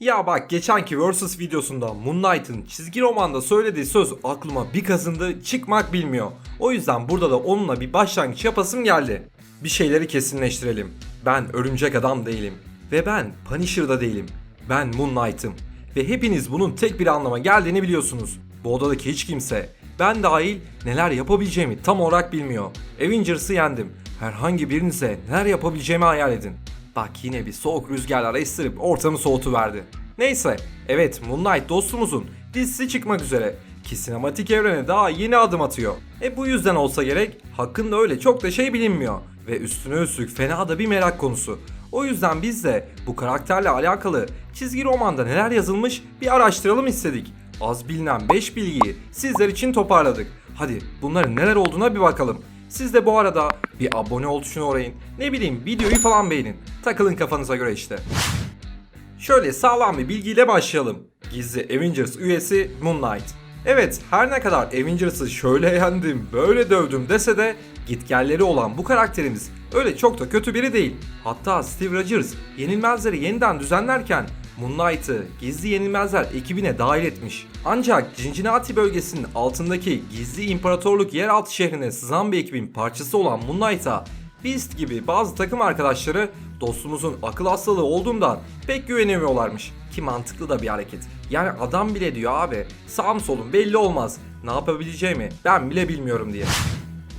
Ya bak geçenki Versus videosunda Moon Knight'ın çizgi romanda söylediği söz aklıma bir kazındı çıkmak bilmiyor. O yüzden burada da onunla bir başlangıç yapasım geldi. Bir şeyleri kesinleştirelim. Ben örümcek adam değilim. Ve ben Punisher'da değilim. Ben Moon Knight'ım. Ve hepiniz bunun tek bir anlama geldiğini biliyorsunuz. Bu odadaki hiç kimse, ben dahil neler yapabileceğimi tam olarak bilmiyor. Avengers'ı yendim. Herhangi birinize neler yapabileceğimi hayal edin. Bak yine bir soğuk rüzgarlar estirip ortamı soğutuverdi. Neyse, evet Moon Knight dostumuzun dizisi çıkmak üzere ki sinematik evrene daha yeni adım atıyor. E bu yüzden olsa gerek hakkında öyle çok da şey bilinmiyor ve üstüne üstlük fena da bir merak konusu. O yüzden biz de bu karakterle alakalı çizgi romanda neler yazılmış bir araştıralım istedik. Az bilinen 5 bilgiyi sizler için toparladık. Hadi bunların neler olduğuna bir bakalım. Siz de bu arada bir abone ol tuşuna uğrayın. Ne bileyim videoyu falan beğenin. Takılın kafanıza göre işte. Şöyle sağlam bir bilgiyle başlayalım. Gizli Avengers üyesi Moon Knight. Evet her ne kadar Avengers'ı şöyle yendim, böyle dövdüm dese de gitgelleri olan bu karakterimiz öyle çok da kötü biri değil. Hatta Steve Rogers yenilmezleri yeniden düzenlerken Moon Knight'ı gizli yenilmezler ekibine dahil etmiş. Ancak Cincinnati bölgesinin altındaki gizli imparatorluk yeraltı şehrine sızan bir ekibin parçası olan Moon Knight'a Beast gibi bazı takım arkadaşları dostumuzun akıl hastalığı olduğundan pek güvenemiyorlarmış. Ki mantıklı da bir hareket. Yani adam bile diyor abi sağım solum belli olmaz. Ne yapabileceğimi ben bile bilmiyorum diye.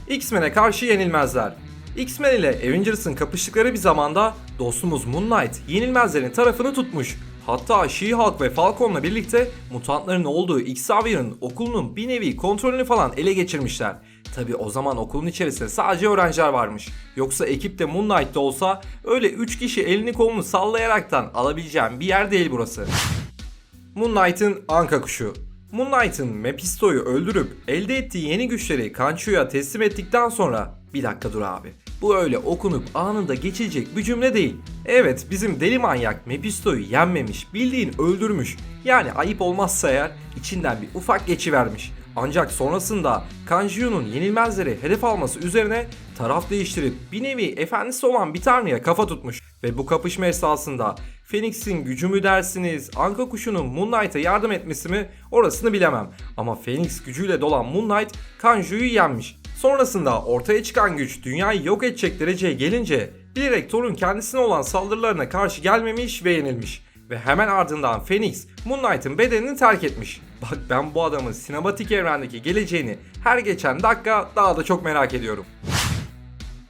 X-Men'e karşı yenilmezler. X-Men ile Avengers'ın kapıştıkları bir zamanda dostumuz Moon Knight yenilmezlerin tarafını tutmuş. Hatta She-Hulk ve Falcon'la birlikte mutantların olduğu Xavier'ın okulunun bir nevi kontrolünü falan ele geçirmişler. Tabi o zaman okulun içerisinde sadece öğrenciler varmış. Yoksa ekipte Moon Knight'ta olsa öyle 3 kişi elini kolunu sallayaraktan alabileceğim bir yer değil burası. Moon Knight'ın anka kuşu. Moon Knight'ın Mephisto'yu öldürüp elde ettiği yeni güçleri Kanchu'ya teslim ettikten sonra bir dakika dur abi. Bu öyle okunup anında geçilecek bir cümle değil. Evet bizim deli manyak Mephisto'yu yenmemiş, bildiğin öldürmüş. Yani ayıp olmazsa eğer içinden bir ufak geçivermiş. Ancak sonrasında Kanju'nun yenilmezleri hedef alması üzerine taraf değiştirip bir nevi efendisi olan bir tanrıya kafa tutmuş. Ve bu kapışma esasında Phoenix'in gücü mü dersiniz, Anka kuşunun Moon Knight'a yardım etmesi mi orasını bilemem. Ama Phoenix gücüyle dolan Moon Knight Kanju'yu yenmiş. Sonrasında ortaya çıkan güç dünyayı yok edecek dereceye gelince bilerek Thor'un kendisine olan saldırılarına karşı gelmemiş ve yenilmiş. Ve hemen ardından Phoenix Moon Knight'ın bedenini terk etmiş. Bak ben bu adamın sinematik evrendeki geleceğini her geçen dakika daha da çok merak ediyorum.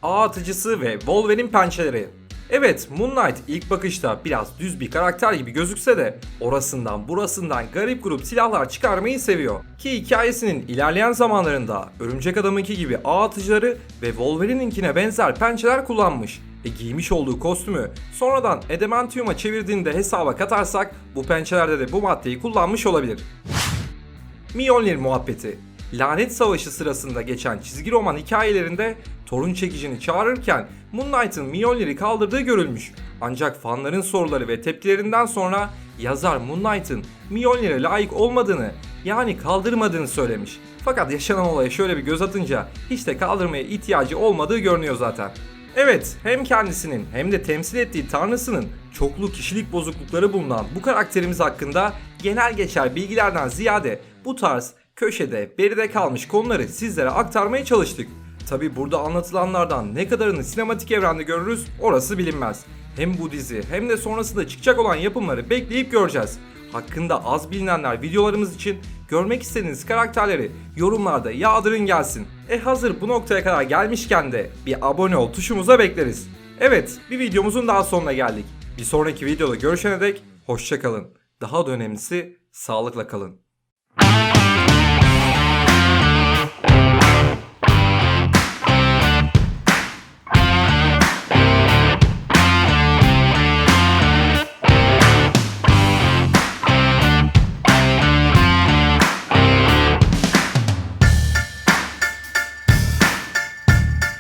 Ağ atıcısı ve Wolverine pençeleri. Evet Moon Knight ilk bakışta biraz düz bir karakter gibi gözükse de orasından burasından garip grup silahlar çıkarmayı seviyor. Ki hikayesinin ilerleyen zamanlarında Örümcek Adam'ınki gibi ağ atıcıları ve Wolverine'inkine benzer pençeler kullanmış. E giymiş olduğu kostümü sonradan Adamantium'a çevirdiğinde hesaba katarsak bu pençelerde de bu maddeyi kullanmış olabilir. Mjolnir muhabbeti. Lanet Savaşı sırasında geçen çizgi roman hikayelerinde torun çekicini çağırırken Moon Knight'ın Mjolnir'i kaldırdığı görülmüş. Ancak fanların soruları ve tepkilerinden sonra yazar Moon Knight'ın Mjolnir'e layık olmadığını yani kaldırmadığını söylemiş. Fakat yaşanan olaya şöyle bir göz atınca hiç de kaldırmaya ihtiyacı olmadığı görünüyor zaten. Evet, hem kendisinin hem de temsil ettiği tanrısının çoklu kişilik bozuklukları bulunan bu karakterimiz hakkında genel geçer bilgilerden ziyade bu tarz köşede, beride kalmış konuları sizlere aktarmaya çalıştık. Tabi burada anlatılanlardan ne kadarını sinematik evrende görürüz orası bilinmez. Hem bu dizi hem de sonrasında çıkacak olan yapımları bekleyip göreceğiz. Hakkında az bilinenler videolarımız için görmek istediğiniz karakterleri yorumlarda yağdırın gelsin. E hazır bu noktaya kadar gelmişken de bir abone ol tuşumuza bekleriz. Evet bir videomuzun daha sonuna geldik. Bir sonraki videoda görüşene dek hoşçakalın. Daha da önemlisi sağlıkla kalın.